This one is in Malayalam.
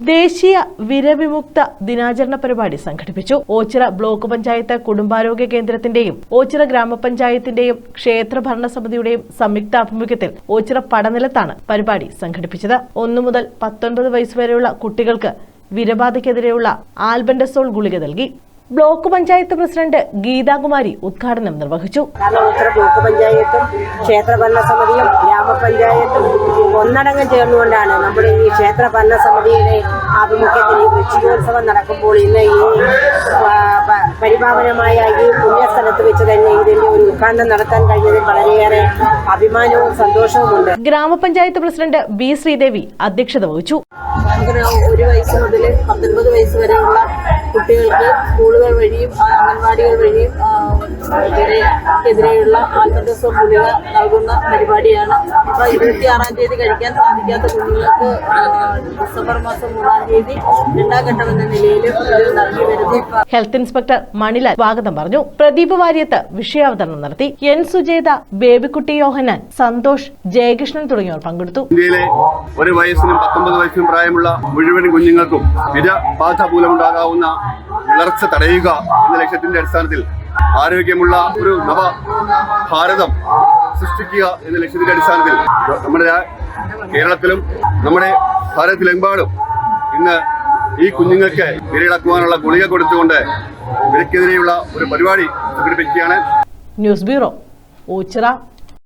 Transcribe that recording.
ദേശീയ വിരവിമുക്ത ദിനാചരണ പരിപാടി സംഘടിപ്പിച്ചു. ഓച്ചിറ ബ്ലോക്ക് പഞ്ചായത്ത് കുടുംബാരോഗ്യ കേന്ദ്രത്തിന്റെയും ഓച്ചിറ ഗ്രാമപഞ്ചായത്തിന്റെയും ക്ഷേത്ര ഭരണസമിതിയുടെയും സംയുക്താഭിമുഖ്യത്തിൽ ഓച്ചിറ പടനിലത്താണ് പരിപാടി സംഘടിപ്പിച്ചത്. ഒന്നു മുതൽ പത്തൊൻപത് വയസ്സുവരെയുള്ള കുട്ടികൾക്ക് വിരബാധയ്ക്കെതിരെയുള്ള ആൽബൻഡസോൾ ഗുളിക നൽകി. ബ്ലോക്ക് പഞ്ചായത്ത് പ്രസിഡന്റ് ഗീതാകുമാരി ഉദ്ഘാടനം നിർവഹിച്ചു. ബ്ലോക്ക് പഞ്ചായത്തും ക്ഷേത്ര ഭരണസമിതിയും ഗ്രാമപഞ്ചായത്തും ഒന്നടങ്കം ചേർന്നുകൊണ്ടാണ് നമ്മുടെ ഈ ക്ഷേത്ര ഭരണസമിതിയുടെ ആഭിമുഖ്യത്തിൽ ഈ വൃശ്ചികോത്സവം നടക്കുമ്പോൾ ഇന്ന് ഈ പരിപാവനമായ ഈ പുണ്യസ്ഥലത്ത് വെച്ച് തന്നെ ഇതിന്റെ ഒരു ഉദ്ഘാടനം നടത്താൻ കഴിഞ്ഞതിൽ വളരെയേറെ അഭിമാനവും സന്തോഷവുമുണ്ട്. ഗ്രാമപഞ്ചായത്ത് പ്രസിഡന്റ് ബി ശ്രീദേവി അധ്യക്ഷത വഹിച്ചു. ഒരു വയസ്സ് മുതൽ പത്തൊൻപത് വയസ്സ് കുട്ടികൾക്ക് സ്കൂളുകൾ വഴിയും അംഗൻവാടികൾ വഴിയും ആ, ഇതിനെതിരെയുള്ള ആൽബൻഡസോ ഗുളിക നൽകുന്ന പരിപാടിയാണ്. അപ്പോൾ ഇരുപത്തിയാറാം തീയതി കഴിക്കാൻ സാധിക്കാത്ത കുഞ്ഞുങ്ങൾക്ക് ഡിസംബർ മാസം മൂന്നാം തീയതി രണ്ടാം ഘട്ടം എന്ന നിലയിൽ നൽകി വരുന്നു. ഹെൽത്ത് ഇൻസ്പെക്ടർ മണിലാൽ സ്വാഗതം പറഞ്ഞു. പ്രദീപ് വാര്യത്ത് വിഷയാവതരണം നടത്തി. എൻ സുജേത ബേബിക്കുട്ടി യോഹനാൻ സന്തോഷ് ജയകൃഷ്ണൻ തുടങ്ങിയവർ പങ്കെടുത്തു. ഇന്ത്യയിലെ ഒരു വയസ്സിനും പത്തൊമ്പത് വയസ്സിനും പ്രായമുള്ള മുഴുവൻ കുഞ്ഞുങ്ങൾക്കും വിരബാധ മൂലമുണ്ടാകാവുന്ന വിളർച്ച തടയുക എന്ന ലക്ഷ്യത്തിന്റെ അടിസ്ഥാനത്തിൽ ആരോഗ്യമുള്ള ഒരു നവ ഭാരതം സൃഷ്ടിക്കുക എന്ന ലക്ഷ്യത്തിന്റെ അടിസ്ഥാനത്തിൽ നമ്മുടെ കേരളത്തിലും നമ്മുടെ ഭാരതത്തിലെമ്പാടും ഇന്ന് ഈ കുഞ്ഞുങ്ങൾക്ക് വിരയിളക്കുവാനുള്ള ഗുളിക കൊടുത്തുകൊണ്ട് ഇവർക്കെതിരെയുള്ള ഒരു പരിപാടി സംഘടിപ്പിക്കുകയാണ്. News bureau Ochira